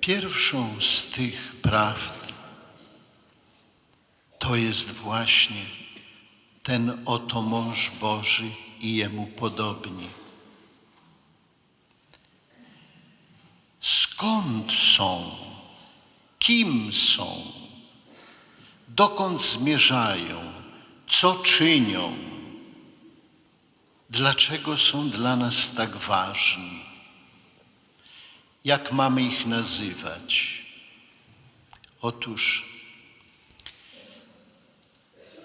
Pierwszą z tych prawd to jest właśnie ten oto mąż Boży i jemu podobni. Skąd są? Kim są? Dokąd zmierzają? Co czynią? Dlaczego są dla nas tak ważni? Jak mamy ich nazywać? Otóż,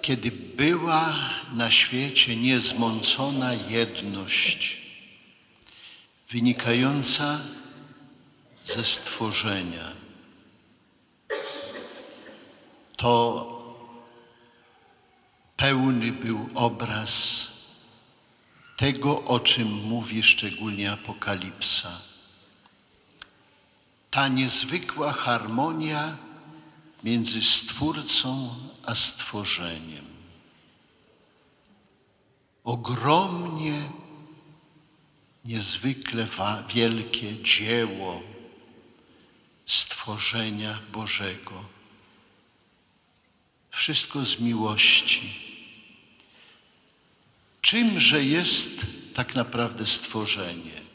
kiedy była na świecie niezmącona jedność wynikająca ze stworzenia, to pełny był obraz tego, o czym mówi szczególnie Apokalipsa. Ta niezwykła harmonia między Stwórcą a stworzeniem. Ogromnie, niezwykle wielkie dzieło stworzenia Bożego. Wszystko z miłości. Czymże jest tak naprawdę stworzenie?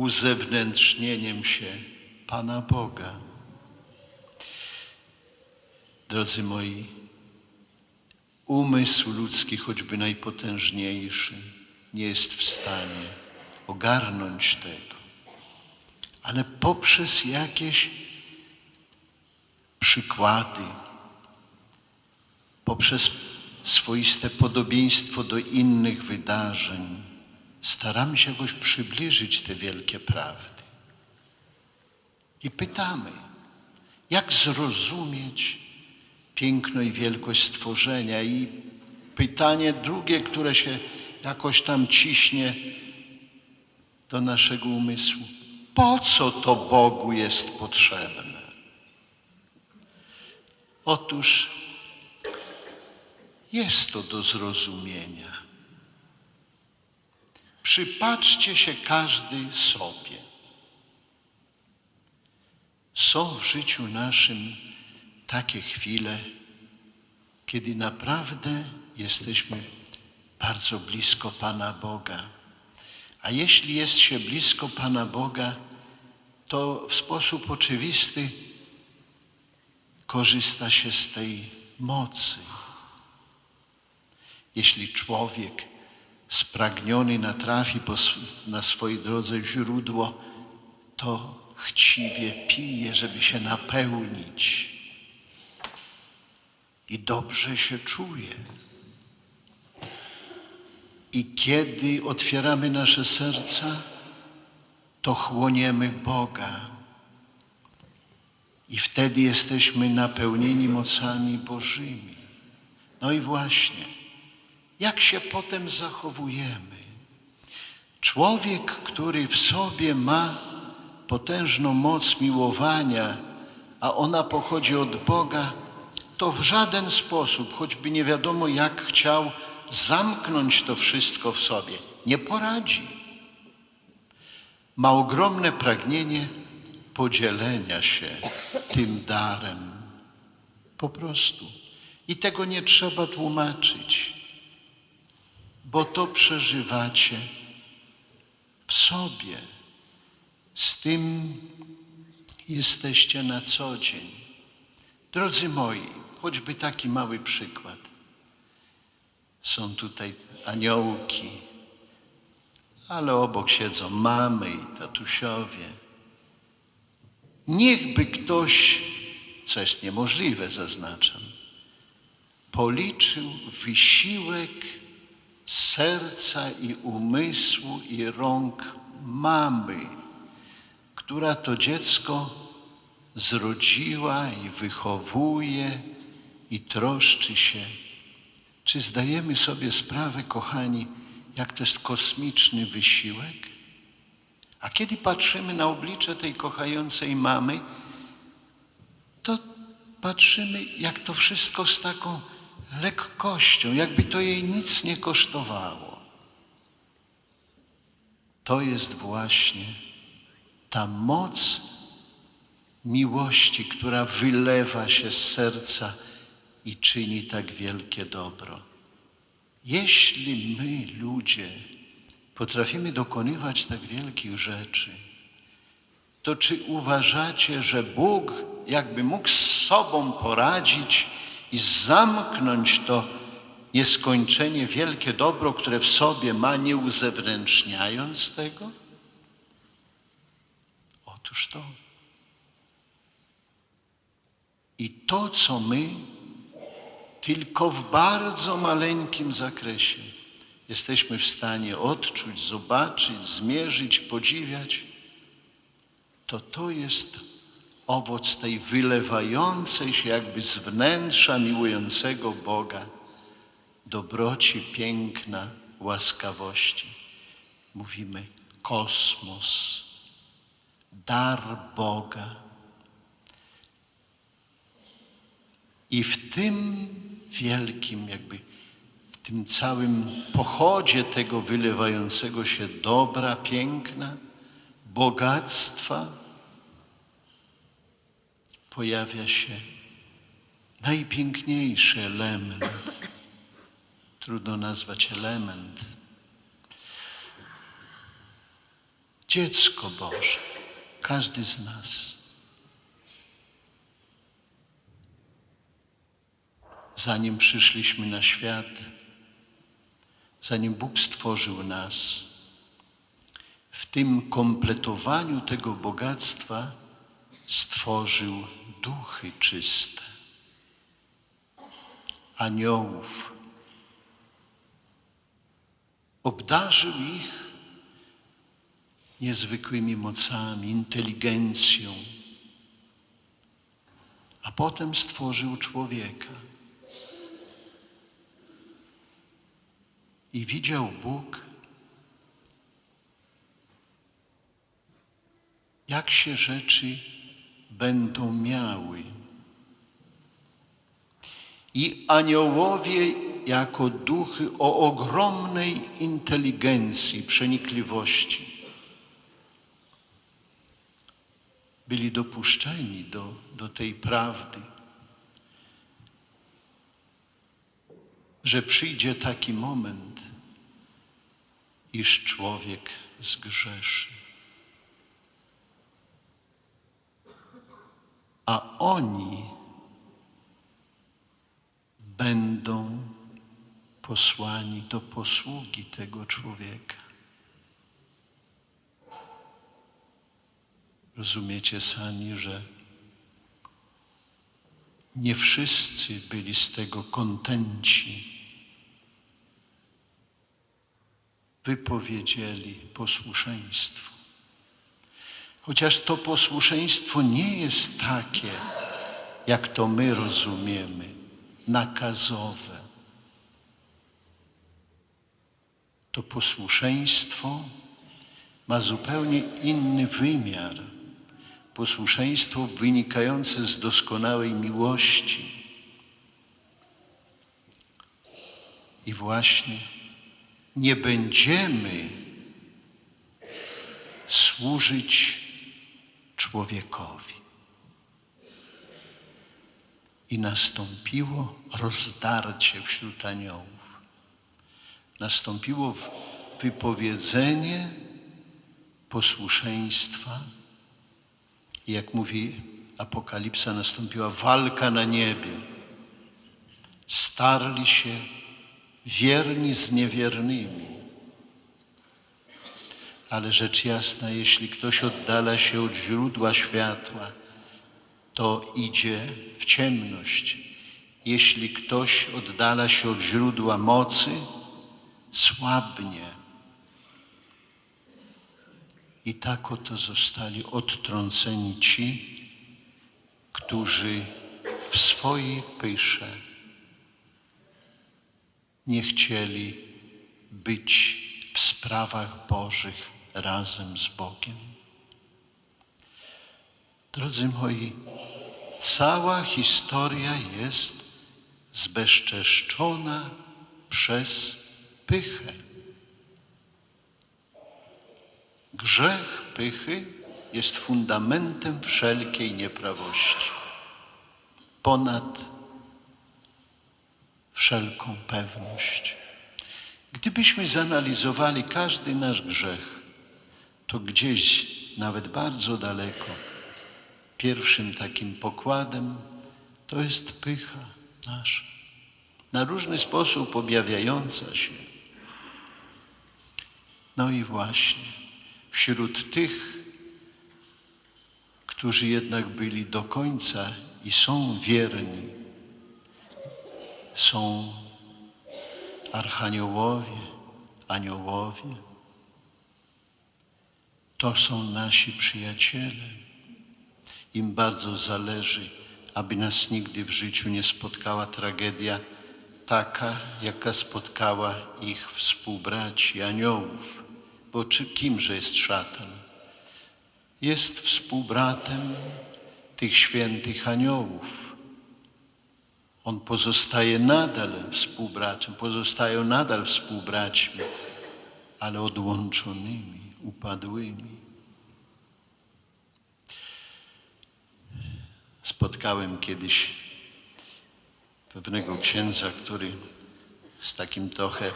Uzewnętrznieniem się Pana Boga. Drodzy moi, umysł ludzki, choćby najpotężniejszy, nie jest w stanie ogarnąć tego, ale poprzez jakieś przykłady, poprzez swoiste podobieństwo do innych wydarzeń, staramy się jakoś przybliżyć te wielkie prawdy. I pytamy, jak zrozumieć piękno i wielkość stworzenia? I pytanie drugie, które się jakoś tam ciśnie do naszego umysłu. Po co to Bogu jest potrzebne? Otóż jest to do zrozumienia. Przypatrzcie się każdy sobie. Są w życiu naszym takie chwile, kiedy naprawdę jesteśmy bardzo blisko Pana Boga. A jeśli jest się blisko Pana Boga, to w sposób oczywisty korzysta się z tej mocy. Jeśli człowiek spragniony natrafi na swojej drodze źródło, to chciwie pije, żeby się napełnić. I dobrze się czuje. I kiedy otwieramy nasze serca, to chłoniemy Boga. I wtedy jesteśmy napełnieni mocami Bożymi. No i właśnie, jak się potem zachowujemy? Człowiek, który w sobie ma potężną moc miłowania, a ona pochodzi od Boga, to w żaden sposób, choćby nie wiadomo jak chciał zamknąć to wszystko w sobie, nie poradzi. Ma ogromne pragnienie podzielenia się tym darem. Po prostu. I tego nie trzeba tłumaczyć, bo to przeżywacie w sobie. Z tym jesteście na co dzień. Drodzy moi, choćby taki mały przykład. Są tutaj aniołki, ale obok siedzą mamy i tatusiowie. Niechby ktoś, co jest niemożliwe, zaznaczam, policzył wysiłek serca i umysłu i rąk mamy, która to dziecko zrodziła i wychowuje i troszczy się. Czy zdajemy sobie sprawę, kochani, jak to jest kosmiczny wysiłek? A kiedy patrzymy na oblicze tej kochającej mamy, to patrzymy, jak to wszystko z taką lekkością, jakby to jej nic nie kosztowało. To jest właśnie ta moc miłości, która wylewa się z serca i czyni tak wielkie dobro. Jeśli my, ludzie, potrafimy dokonywać tak wielkich rzeczy, to czy uważacie, że Bóg jakby mógł z sobą poradzić i zamknąć to nieskończenie wielkie dobro, które w sobie ma, nie uzewnętrzniając tego? Otóż to. I to, co my tylko w bardzo maleńkim zakresie jesteśmy w stanie odczuć, zobaczyć, zmierzyć, podziwiać, to to jest owoc tej wylewającej się jakby z wnętrza miłującego Boga dobroci, piękna, łaskawości. Mówimy kosmos, dar Boga. I w tym wielkim, jakby w tym całym pochodzie tego wylewającego się dobra, piękna, bogactwa, pojawia się najpiękniejszy element. Trudno nazwać element. Dziecko Boże, każdy z nas. Zanim przyszliśmy na świat, zanim Bóg stworzył nas, w tym kompletowaniu tego bogactwa stworzył duchy czyste, aniołów. Obdarzył ich niezwykłymi mocami, inteligencją, a potem stworzył człowieka. I widział Bóg, jak się rzeczy będą miały. I aniołowie, jako duchy o ogromnej inteligencji, przenikliwości, byli dopuszczeni do, do tej prawdy, że przyjdzie taki moment, iż człowiek zgrzeszy. A oni będą posłani do posługi tego człowieka. Rozumiecie sami, że nie wszyscy byli z tego kontenci. Wypowiedzieli posłuszeństwo. Chociaż to posłuszeństwo nie jest takie, jak to my rozumiemy, nakazowe. To posłuszeństwo ma zupełnie inny wymiar. Posłuszeństwo wynikające z doskonałej miłości. I właśnie nie będziemy służyć człowiekowi. I nastąpiło rozdarcie wśród aniołów. Nastąpiło wypowiedzenie posłuszeństwa. I jak mówi Apokalipsa, nastąpiła walka na niebie. Starli się wierni z niewiernymi ale rzecz jasna, jeśli ktoś oddala się od źródła światła, to idzie w ciemność. Jeśli ktoś oddala się od źródła mocy, słabnie. I tak oto zostali odtrąceni ci, którzy w swojej pysze nie chcieli być w sprawach Bożych razem z Bogiem. Drodzy moi, cała historia jest zbezczeszczona przez pychę. Grzech pychy jest fundamentem wszelkiej nieprawości. Ponad wszelką pewność. Gdybyśmy zanalizowali każdy nasz grzech, to gdzieś, nawet bardzo daleko, pierwszym takim pokładem to jest pycha nasza, na różny sposób objawiająca się. No i właśnie wśród tych, którzy jednak byli do końca i są wierni, są archaniołowie, aniołowie. To są nasi przyjaciele. Im bardzo zależy, aby nas nigdy w życiu nie spotkała tragedia taka, jaka spotkała ich współbraci, aniołów. Bo czy kimże jest szatan? Jest współbratem tych świętych aniołów. On pozostaje nadal współbratem, pozostają nadal współbraćmi, ale odłączonymi, upadłymi. Spotkałem kiedyś pewnego księdza, który z takim trochę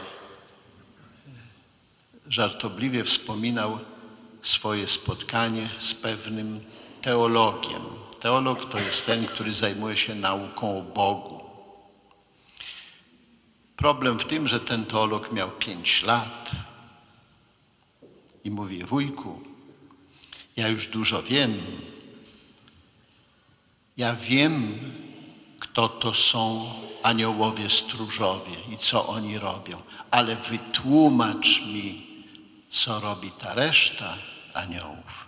żartobliwie wspominał swoje spotkanie z pewnym teologiem. Teolog to jest ten, który zajmuje się nauką o Bogu. Problem w tym, że ten teolog miał pięć lat i mówi: Wujku, ja już dużo wiem. Ja wiem, kto to są aniołowie stróżowie i co oni robią, ale wytłumacz mi, co robi ta reszta aniołów.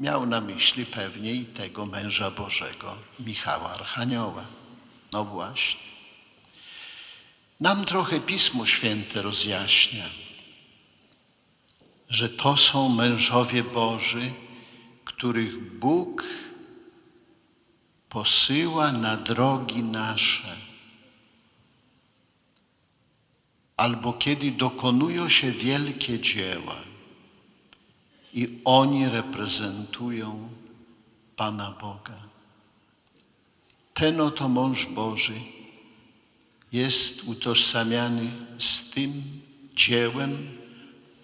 Miał na myśli pewnie i tego męża Bożego, Michała Archanioła. No właśnie. Nam trochę Pismo Święte rozjaśnia, że to są mężowie Boży, których Bóg posyła na drogi nasze, albo kiedy dokonują się wielkie dzieła i oni reprezentują Pana Boga. Ten oto mąż Boży jest utożsamiany z tym dziełem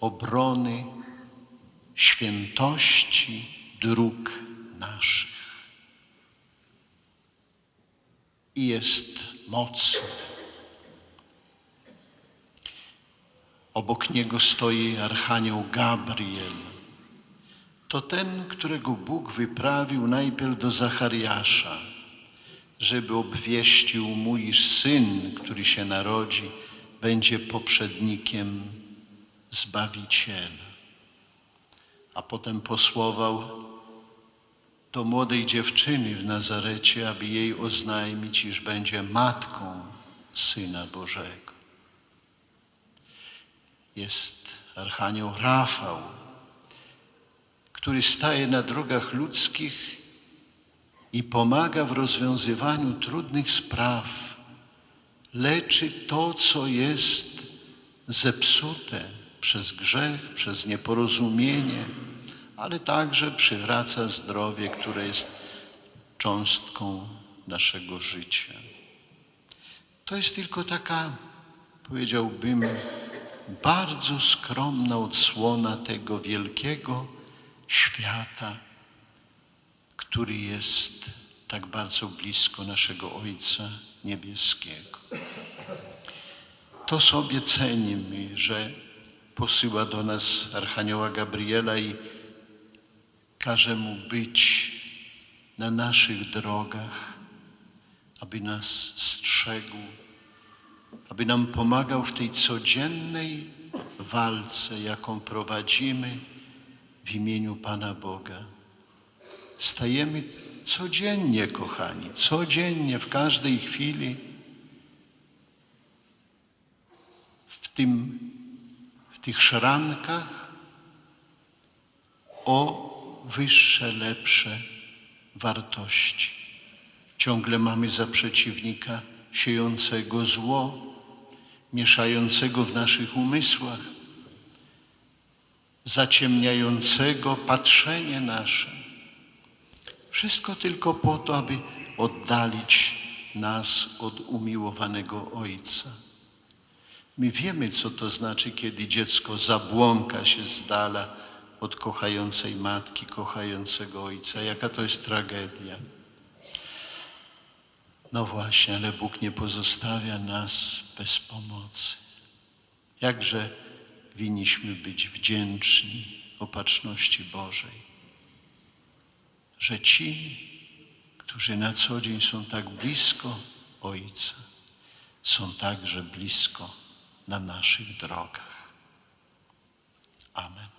obrony świętości dróg naszych. I jest mocny. Obok niego stoi Archanioł Gabriel. To ten, którego Bóg wyprawił najpierw do Zachariasza, żeby obwieścił mu, iż syn, który się narodzi, będzie poprzednikiem Zbawiciela. A potem posłował do młodej dziewczyny w Nazarecie, aby jej oznajmić, iż będzie matką Syna Bożego. Jest Archanioł Rafał, który staje na drogach ludzkich i pomaga w rozwiązywaniu trudnych spraw, leczy to, co jest zepsute przez grzech, przez nieporozumienie, ale także przywraca zdrowie, które jest cząstką naszego życia. To jest tylko taka, powiedziałbym, bardzo skromna odsłona tego wielkiego świata, który jest tak bardzo blisko naszego Ojca Niebieskiego. To sobie cenimy, że posyła do nas Archanioła Gabriela i każe mu być na naszych drogach, aby nas strzegł, aby nam pomagał w tej codziennej walce, jaką prowadzimy w imieniu Pana Boga. Stajemy codziennie, kochani, codziennie, w każdej chwili w, tym, tych szrankach o wyższe, lepsze wartości. Ciągle mamy za przeciwnika siejącego zło, mieszającego w naszych umysłach. zaciemniającego patrzenie nasze. Wszystko tylko po to, aby oddalić nas od umiłowanego Ojca. My wiemy, co to znaczy, kiedy dziecko zabłąka się z dala od kochającej matki, kochającego ojca. Jaka to jest tragedia. No właśnie, ale Bóg nie pozostawia nas bez pomocy. Jakże winniśmy być wdzięczni opatrzności Bożej, że ci, którzy na co dzień są tak blisko Ojca, są także blisko na naszych drogach. Amen.